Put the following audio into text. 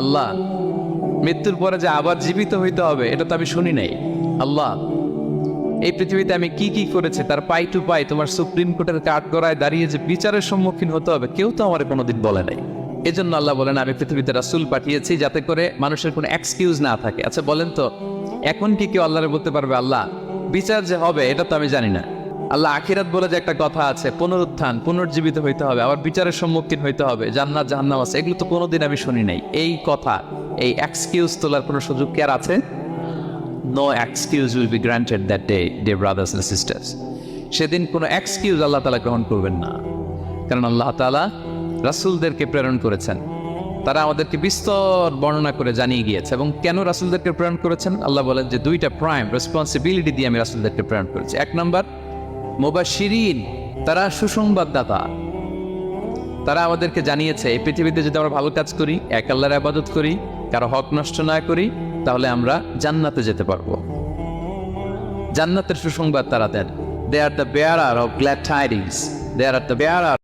আল্লাহ, মৃত্যুর পরে যে আবার জীবিত হইতে হবে, এটা তো আমি শুনি নাই। আল্লাহ, এই পৃথিবীতে আমি কি কি করেছি, তার পাই টু পাই তোমার সুপ্রিম কোর্টের কাঠ গড়ায় দাঁড়িয়ে যে বিচারের সম্মুখীন হতে হবে, কেউ তো আমার কোনোদিন বলে নাই। এজন্য আল্লাহ বলেন, আমি পৃথিবীতে রাসুল পাঠিয়েছি যাতে করে মানুষের কোনো এক্সকিউজ না থাকে। আচ্ছা বলেন তো, এখন কি কেউ আল্লাহরে বলতে পারবে, আল্লাহ, বিচার যে হবে, এটা তো আমি জানি না। আল্লাহ আখিরাত বলে যে একটা কথা আছে, পুনরুত্থান, পুনর্জীবিত হইতে হবে, আবার বিচারের সম্মুখীন হইতে হবে, জান্নাত, জাহান্নাম আছে, এগুলো তো কোনোদিন আমি শুনি নাই। এই কথা, এই এক্সকিউজ তোলার কোনো সুযোগ কি আর আছে? No excuse will be granted that day day brothers and sisters সেদিন কোনো এক্সকিউজ আল্লাহ তালা গ্রহণ করবেন না। কারণ আল্লাহ তালা রাসুলদেরকে প্রেরণ করেছেন। তারা আমাদেরকে বিস্তর বর্ণনা করে জানিয়ে গিয়েছে। এবং কেন রাসুলদেরকে প্রেরণ করেছেন? আল্লাহ বলেন যে দুইটা প্রাইম রেসপন্সিবিলিটি দিয়ে আমি রাসুলদেরকে প্রেরণ করেছি। এক নম্বর মোবাশিরিন তারা সুসংবাদদাতা। তারা আমাদেরকে জানিয়েছে, এই পৃথিবীতে যদি আমরা ভালো কাজ করি, এক আল্লাহর আবাদত করি, কারও হক নষ্ট না করি, তাহলে আমরা জান্নাতে যেতে পারব। জান্নাতের সুসংবাদ তারা দেন। They are the bearer of glad tidings they are the bearer